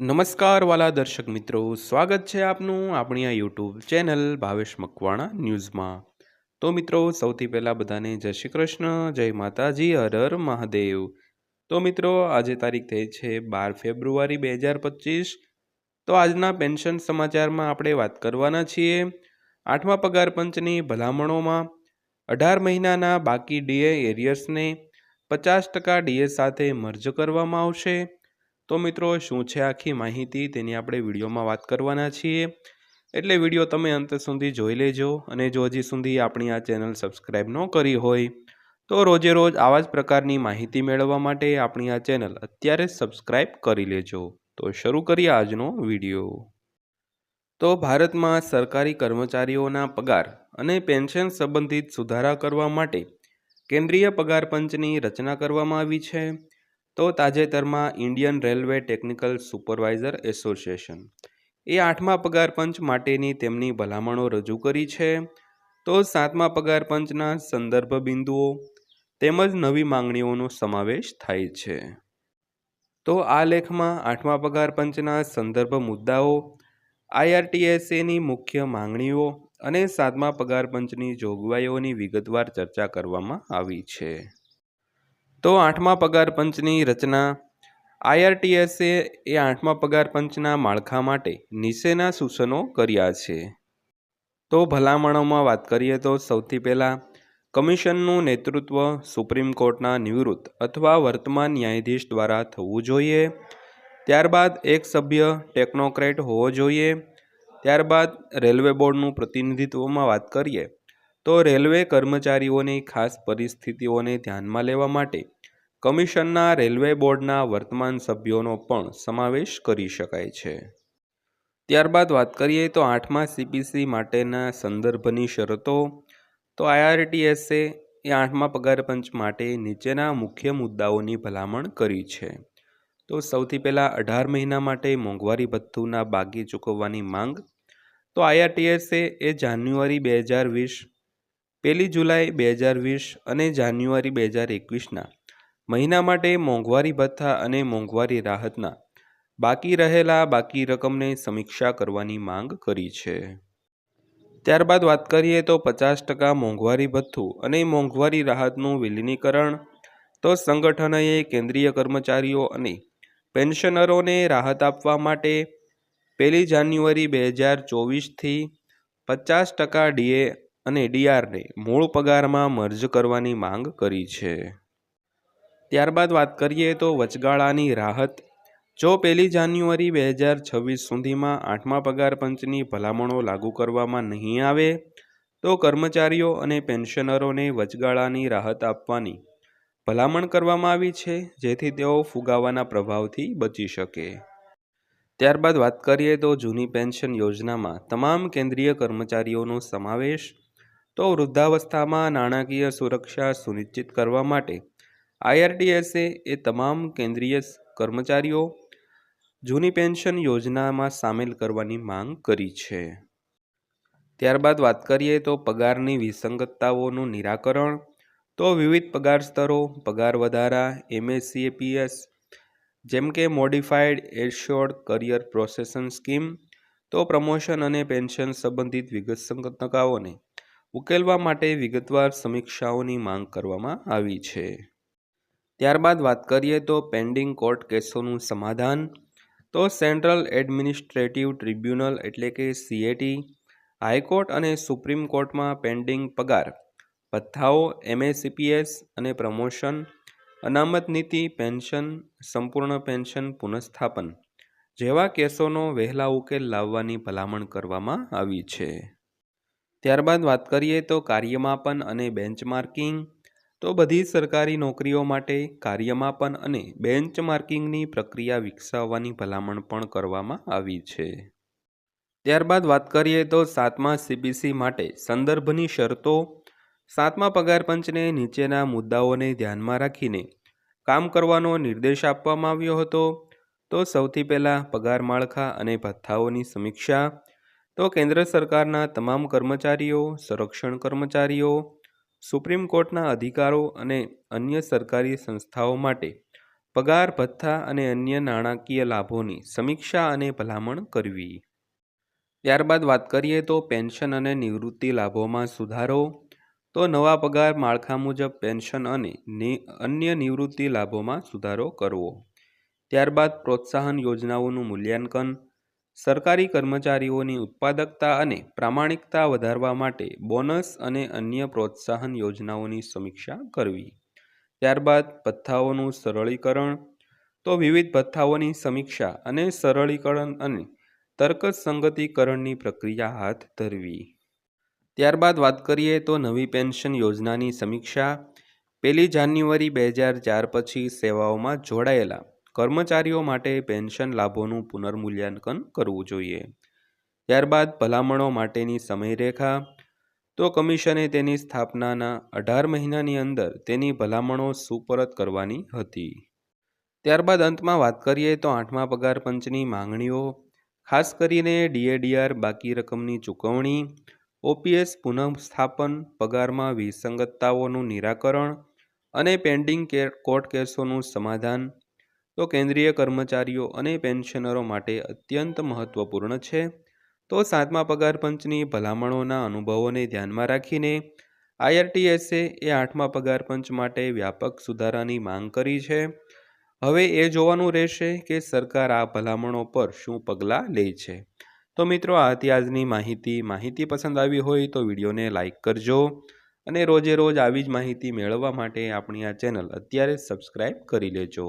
નમસ્કાર વાલા દર્શક મિત્રો, સ્વાગત છે આપનું આપણી આ યુટ્યુબ ચેનલ ભાવેશ મકવાણા ન્યૂઝમાં. તો મિત્રો, સૌથી પહેલાં બધાને જય શ્રી કૃષ્ણ, જય માતાજી, હર હર મહાદેવ. તો મિત્રો, આજે તારીખ થઈ છે બાર ફેબ્રુઆરી બે હજાર પચીસ. તો આજના પેન્શન સમાચારમાં આપણે વાત કરવાના છીએ આઠમા પગાર પંચની ભલામણોમાં. અઢાર મહિનાના બાકી ડીએ એરિયર્સને પચાસ ટકા ડીએ સાથે મર્જ કરવામાં આવશે. તો મિત્રો, શું છે આખી માહિતી? તેની આપણે વિડીયોમાં વાત કરવાના છીએ. એટલે વીડિયો તમે અંત સુધી જોઈ લેજો અને જો હજી સુધી આપણી આ ચેનલ સબસ્ક્રાઈબ ન કરી હોય, તો રોજે રોજ આવા જ પ્રકારની માહિતી મેળવવા માટે આપણી આ ચેનલ અત્યારે સબસ્ક્રાઈબ કરી લેજો. તો શરૂ કરીએ આજનો વીડિયો. તો ભારતમાં સરકારી કર્મચારીઓના પગાર અને પેન્શન સંબંધિત સુધારા કરવા માટે કેન્દ્રીય પગાર પંચની રચના કરવામાં આવી છે. તો તાજેતરમાં Indian railway technical supervisor association. એ આઠમા પગાર પંચ માટેની તેમની ભલામણો રજૂ કરી છે. તો સાતમા પગાર પંચના સંદર્ભ બિંદુઓ, તેમજ નવી માંગણીઓનો સમાવેશ થાય છે. તો આ લેખમાં આઠમા પગાર પંચના સંદર્ભ મુદ્દાઓ આઈઆરટીએસએની મુખ્ય માંગણીઓ અને સાતમા પગાર પંચની જોગવાઈઓની વિગતવાર ચર્ચા કરવામાં આવી છે. તો આઠમા પગાર પંચની રચના. આઈઆરટીએસે એ આઠમા પગાર પંચના માળખા માટે નીચેના સૂચનો કર્યા છે. તો ભલામણોમાં વાત કરીએ તો સૌથી પહેલાં, કમિશનનું નેતૃત્વ સુપ્રીમ કોર્ટના નિવૃત્ત અથવા વર્તમાન ન્યાયાધીશ દ્વારા થવું જોઈએ. ત્યારબાદ એક સભ્ય ટેકનોક્રેટ હોવો જોઈએ. ત્યારબાદ રેલવે બોર્ડનું પ્રતિનિધિત્વમાં વાત કરીએ તો રેલવે કર્મચારીઓની ખાસ પરિસ્થિતિઓને ધ્યાનમાં લેવા માટે કમિશનના રેલવે બોર્ડના વર્તમાન સભ્યોનો પણ સમાવેશ કરી શકાય છે. ત્યારબાદ વાત કરીએ તો આઠમા સીપીસી માટેના સંદર્ભની શરતો. તો આઈઆરટીએસે એ આઠમા પગાર પંચ માટે નીચેના મુખ્ય મુદ્દાઓની ભલામણ કરી છે. તો સૌથી પહેલાં અઢાર મહિના માટે મોંઘવારી ભથ્થુના બાકી ચૂકવવાની માંગ. તો આઈઆરટીએસે એ જાન્યુઆરી બે હજાર વીસ પહેલી જુલાઈ બે હજાર વીસ અને જાન્યુઆરી બે હજાર એકવીસના. મહિના માટે મોંઘવારી ભથ્થા અને મોંઘવારી રાહતના. બાકી રહેલા બાકી રકમને સમીક્ષા કરવાની માંગ કરી છે. ત્યારબાદ વાત કરીએ તો પચાસ ટકા મોંઘવારી ભથ્થું અને મોંઘવારી રાહતનું વિલીનીકરણ. તો સંગઠનએ કેન્દ્રીય કર્મચારીઓ અને પેન્શનરોને રાહત આપવા માટે પહેલી જાન્યુઆરી બે હજાર ચોવીસથી પચાસ ટકા ડીએ અને ડીઆરને મૂળ પગારમાં મર્જ કરવાની માંગ કરી છે. ત્યારબાદ વાત કરીએ તો વચગાળાની રાહત. જો પહેલી જાન્યુઆરી બે હજાર છવ્વીસ સુધીમાં આઠમા પગાર પંચની ભલામણો લાગુ કરવામાં નહીં આવે, તો કર્મચારીઓ અને પેન્શનરોને વચગાળાની રાહત આપવાની ભલામણ કરવામાં આવી છે, જેથી તેઓ ફુગાવાના પ્રભાવથી બચી શકે. ત્યારબાદ વાત કરીએ તો જૂની પેન્શન યોજનામાં તમામ કેન્દ્રીય કર્મચારીઓનો સમાવેશ તો વૃદ્ધાવસ્થામાં નાણાકીય સુરક્ષા સુનિશ્ચિત કરવા માટે આઈઆરડીએસએ એ તમામ કેન્દ્રીય કર્મચારીઓ જૂની પેન્શન યોજનામાં સામેલ કરવાની માંગ કરી છે. ત્યારબાદ વાત કરીએ તો પગારની વિસંગતતાઓનું નિરાકરણ. તો વિવિધ પગાર સ્તરો, પગાર વધારા, એમએસસીએપીએસ, જેમ કે modified assured career progression scheme, તો પ્રમોશન અને પેન્શન સંબંધિત વિગતસંગતતાઓને ઉકેલવા માટે વિગતવાર સમીક્ષાઓની માંગ કરવામાં આવી છે. ત્યારબાદ વાત કરીએ તો પેન્ડિંગ કોર્ટ કેસોનું સમાધાન. તો સેન્ટ્રલ એડમિનિસ્ટ્રેટિવ ટ્રિબ્યુનલ એટલે કે સીએટી હાઈકોર્ટ અને સુપ્રીમ કોર્ટમાં પેન્ડિંગ પગાર, ભથ્થાઓ એમએસીપીએસ અને પ્રમોશન, અનામત નીતિ, પેન્શન, સંપૂર્ણ પેન્શન પુનઃસ્થાપન જેવા કેસોનો વહેલા ઉકેલ લાવવાની ભલામણ કરવામાં આવી છે. ત્યારબાદ વાત કરીએ તો કાર્યમાપન અને બેન્ચમાર્કિંગ. તો બધી સરકારી નોકરીઓ માટે કાર્યમાપન અને બેન્ચમાર્કિંગની પ્રક્રિયા વિકસાવવાની ભલામણ પણ કરવામાં આવી છે. ત્યારબાદ વાત કરીએ તો સાતમા સીબીસી માટે સંદર્ભની શરતો. સાતમા પગાર પંચને નીચેના મુદ્દાઓને ધ્યાનમાં રાખીને કામ કરવાનો નિર્દેશ આપવામાં આવ્યો હતો. તો સૌથી પહેલાં પગાર માળખા અને ભથ્થાઓની સમીક્ષા તો કેન્દ્ર સરકારના તમામ કર્મચારીઓ, સંરક્ષણ કર્મચારીઓ, સુપ્રીમ કોર્ટના અધિકારો અને અન્ય સરકારી સંસ્થાઓ માટે પગાર, ભથ્થા અને અન્ય નાણાકીય લાભોની સમીક્ષા અને ભલામણ કરવી. ત્યારબાદ વાત કરીએ તો પેન્શન અને નિવૃત્તિ લાભોમાં સુધારો. તો નવા પગાર માળખા મુજબ પેન્શન અને અન્ય નિવૃત્તિ લાભોમાં સુધારો કરવો. ત્યારબાદ પ્રોત્સાહન યોજનાઓનું મૂલ્યાંકન. સરકારી કર્મચારીઓની ઉત્પાદકતા અને પ્રામાણિકતા વધારવા માટે બોનસ અને અન્ય પ્રોત્સાહન યોજનાઓની સમીક્ષા કરવી. ત્યારબાદ ભથ્થાઓનું સરળીકરણ. તો વિવિધ ભથ્થાઓની સમીક્ષા અને સરળીકરણ અને તર્કસંગતિકરણની પ્રક્રિયા હાથ ધરવી. ત્યારબાદ વાત કરીએ તો નવી પેન્શન યોજનાની સમીક્ષા. પહેલી જાન્યુઆરી બે હજાર ચાર પછી સેવાઓમાં જોડાયેલા કર્મચારીઓ માટે પેન્શન લાભોનું પુનર્મૂલ્યાંકન કરવું જોઈએ. ત્યારબાદ ભલામણો માટેની સમયરેખા. તો કમિશને તેની સ્થાપનાના અઢાર મહિનાની અંદર તેની ભલામણો સુપરત કરવાની હતી. ત્યારબાદ અંતમાં વાત કરીએ તો આઠમા પગાર પંચની માંગણીઓ. ખાસ કરીને ડીએડીઆર બાકી રકમની ચૂકવણી. ઓપીએસ પુનઃસ્થાપન પગારમાં વિસંગતતાઓનું નિરાકરણ. અને પેન્ડિંગ કોર્ટ કેસોનું સમાધાન. તો કેન્દ્રીય કર્મચારીઓ અને પેન્શનરો માટે અત્યંત મહત્વપૂર્ણ છે. તો સાતમા પગાર પંચની ભલામણોના અનુભવોને ધ્યાનમાં રાખીને આઈઆરટીએસે એ આઠમા પગાર પંચ માટે વ્યાપક સુધારાની માંગ કરી છે. હવે એ જોવાનું રહેશે કે સરકાર આ ભલામણો પર શું પગલાં લે છે. તો મિત્રો, આ હતી આજની માહિતી. માહિતી પસંદ આવી હોય તો વિડીયોને લાઇક કરજો અને રોજે રોજ આવી જ માહિતી મેળવવા માટે આપણી આ ચેનલ અત્યારે સબસ્ક્રાઈબ કરી લેજો.